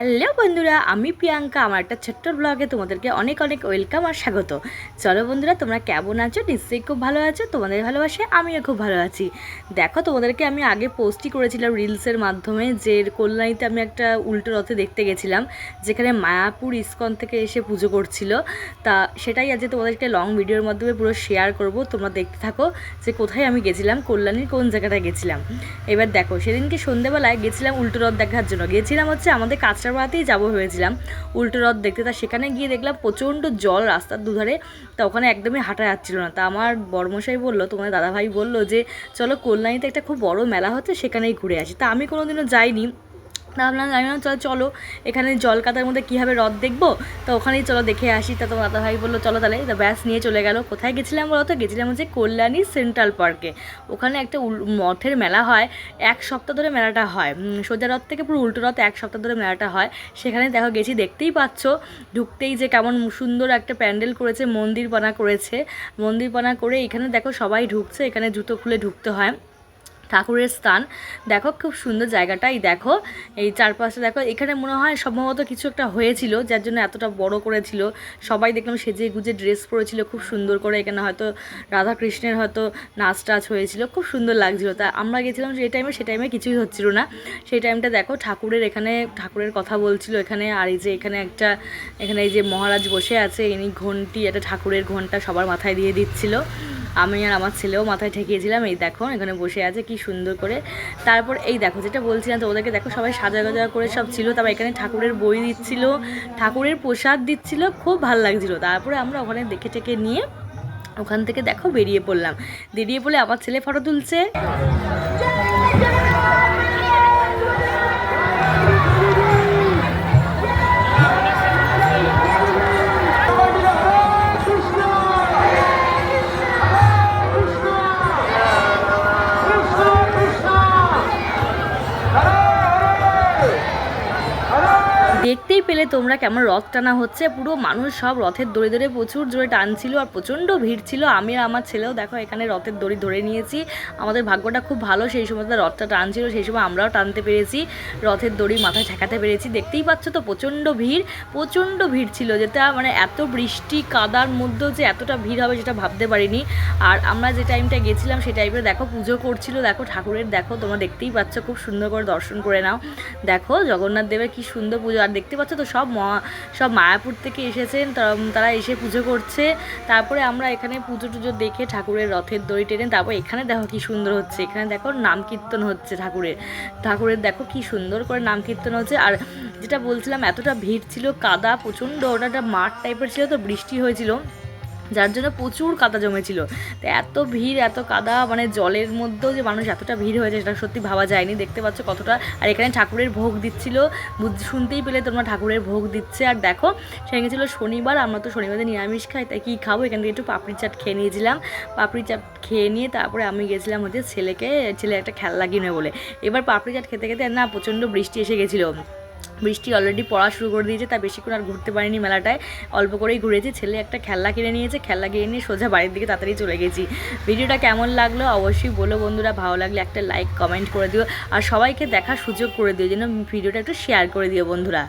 Hello বন্ধুরা, আমি প্রিয়াঙ্কা। আমার একটা ছোট্ট ব্লগে তোমাদেরকে অনেক অনেক ওয়েলকাম আর স্বাগত। চলো বন্ধুরা, তোমরা কেমন আছো? নিশ্চয়ই খুব ভালো আছো, তোমাদের ভালোবাসে আমিও খুব ভালো আছি। দেখো, তোমাদেরকে আমি আগে পোস্টই করেছিলাম রিলসের মাধ্যমে যে কল্যাণীতে আমি একটা উল্টো রথে দেখতে গেছিলাম, যেখানে মায়াপুর ইস্কন থেকে এসে পুজো করছিল। তা সেটাই আজকে তোমাদেরকে লং ভিডিওর মাধ্যমে পুরো শেয়ার করব। তোমরা দেখতে থাকো যে কোথায় আমি গেছিলাম, কল্যাণীর কোন জায়গাটায় গেছিলাম। এবার দেখো, সেদিনকে সন্ধেবেলায় গেছিলাম উল্টো রথ দেখার জন্য। গেছিলাম হচ্ছে আমাদের কাঁচরাপাড়াতেই যাব ভেবেছিলাম। উল্টো রথ দেখতে। তা সেখানে গিয়ে দেখলাম প্রচণ্ড জল রাস্তার দুধারে। তা ওখানে একদমই হাঁটা যাচ্ছিল না। তা আমার বর্মশাই বলল, তোমার দাদাভাই বলল যে, চলো কল্যাণীতে একটা খুব বড় মেলা হচ্ছে, সেখানেই ঘুরে আসি। তা আমি কোনোদিনও যাইনি। তা ভাবলাম আমি বললাম, চলো চলো এখানে জল কাতার মধ্যে কীভাবে রথ দেখব? তো ওখানেই চলো দেখে আসি। তা তোমার দাদা ভাই বলল চলো তাহলে তা ব্যাস নিয়ে চলে গেল। কোথায় গেছিলাম বলো তো? গেছিলাম হচ্ছে কল্যাণী সেন্ট্রাল পার্কে। ওখানে একটা মঠের মেলা হয়। এক সপ্তাহ ধরে মেলাটা হয়। সোজা রথ থেকে পুরো উল্টো রথ এক সপ্তাহ ধরে মেলাটা হয়। সেখানে দেখো গেছি দেখতেই পাচ্ছ। ঢুকতেই যে কেমন সুন্দর একটা প্যান্ডেল করেছে মন্দির বানা করেছে। মন্দির বানা করে এখানে দেখো সবাই ঢুকছে। এখানে জুতো খুলে ঢুকতে হয়। ঠাকুরের স্থান। দেখো, খুব সুন্দর জায়গাটাই দেখো। এই চারপাশে দেখো, এখানে মনে হয় সম্ভবত কিছু একটা হয়েছিল, যার জন্য এতটা বড় করেছিল। সবাই দেখলাম সেজে গুজে ড্রেস পরেছিল, খুব সুন্দর করে। এখানে হয়তো রাধা কৃষ্ণের হয়তো নাচ টাচ হয়েছিল, খুব সুন্দর লাগছিল। তা আমরা গেছিলাম সেই টাইমে সেই টাইমে কিছুই হচ্ছিল না। সেই টাইমটা দেখো, ঠাকুরের এখানে, ঠাকুরের কথা বলছিল এখানে, আর এই যে এখানে একটা, এখানে এই যে মহারাজ বসে আছে, ইনি ঘন্টি, একটা ঠাকুরের ঘণ্টা সবার মাথায় দিয়ে দিচ্ছিল। আমি আর আমার ছেলেও মাথায় ঠেকিয়েছিলাম, এই দেখো, এখানে বসে আছে, কি সুন্দর করে। তারপর এই দেখো, যেটা বলছিলাম তো, ওদেরকে দেখো, সবাই সাজা গাজা করে সব ছিল, তারপর এখানে ঠাকুরের বই দিচ্ছিল, ঠাকুরের প্রসাদ দিচ্ছিল, খুব ভালো লাগছিল। তারপরে আমরা ওখানে দেখে টেকে নিয়ে ওখান থেকে, দেখো, বেরিয়ে পড়লাম। বেরিয়ে পড়লে আমার ছেলে ফটো তুলছে। দেখতেই পেলে তোমরা কেমন রথ টানা হচ্ছে। পুরো মানুষ সব রথের দড়ি ধরে প্রচুর জোরে টানছিল আর প্রচণ্ড ভিড় ছিল। আমি আর আমার ছেলেও দেখো এখানে রথের দড়ি ধরে নিয়েছি। আমাদের ভাগ্যটা খুব ভালো, সেই সময় রথটা টানছিল, সেই সময় আমরাও টানতে পেরেছি। রথের দড়ি মাথায় ঠেকাতে পেরেছি। দেখতেই পাচ্ছ তো প্রচণ্ড ভিড় প্রচণ্ড ভিড় ছিল যেটা মানে এত বৃষ্টি, কাদার মধ্যেও যে এতটা ভিড় হবে সেটা ভাবতে পারিনি। আর আমরা যে টাইমটা গেছিলাম সেই টাইমে দেখো পুজো করছিল। দেখো ঠাকুরের, দেখো তোমরা দেখতেই পাচ্ছ, খুব সুন্দর করে দর্শন করে নাও। দেখো জগন্নাথ দেবের কি সুন্দর পুজো। আর দেখতে পাচ্ছ তো সব সব মায়াপুর থেকে এসেছেন তারা এসে পুজো করছে। তারপরে আমরা এখানে পুজো টুজো দেখে ঠাকুরের রথের দড়ি টেনে তারপর এখানে দেখো কি সুন্দর হচ্ছে। এখানে দেখো নাম কীর্তন হচ্ছে ঠাকুরের। ঠাকুরের দেখো কি সুন্দর করে নাম কীর্তন হচ্ছে। আর যেটা বলছিলাম, এতটা ভিড় ছিল, কাদা প্রচণ্ড, ওটা একটা মাঠ টাইপের ছিল, তো বৃষ্টি হয়েছিল। যার জন্য প্রচুর কাদা জমেছিল। তো এত ভিড়, এত কাদা মানে জলের মধ্যেও যে মানুষ এতটা ভিড় হয়েছে সেটা সত্যি ভাবা যায়নি। দেখতে পাচ্ছ কতটা, আর এখানে ঠাকুরের ভোগ দিচ্ছিল। শুনতেই পেলে তোমরা ঠাকুরের ভোগ দিচ্ছে। আর দেখো সেখানে ছিল শনিবার, আমরা তো শনিবারে নিরামিষ খাই, তাই কী খাব? এখান থেকে একটু পাপড়ি চাট খেয়ে নিয়েছিলাম। পাপড়ি চাট খেয়ে নিয়ে তারপরে আমি গেছিলাম হচ্ছে ছেলেকে ছেলে একটা খেলা নেবে বলে। এবার পাপড়ি চাট খেতে খেতে না, প্রচণ্ড বৃষ্টি এসে গেছিল। বৃষ্টি অলরেডি পড়া শুরু করে দিয়েছে তা বেশিক্ষণ আর ঘুরতে পারিনি মেলাটায়। অল্প করেই ঘুরেছি, ছেলে একটা খেলনা কিনে নিয়েছে, খেলনা কিনে নিয়ে সোজা বাড়ির দিকে তাড়াতাড়ি চলে গেছি। ভিডিওটা কেমন লাগল অবশ্যই বলো বন্ধুরা, ভালো লাগলে একটা লাইক কমেন্ট করে দিও। আর সবাইকে দেখার সুযোগ করে দিও, যেন ভিডিওটা একটু শেয়ার করে দিও বন্ধুরা।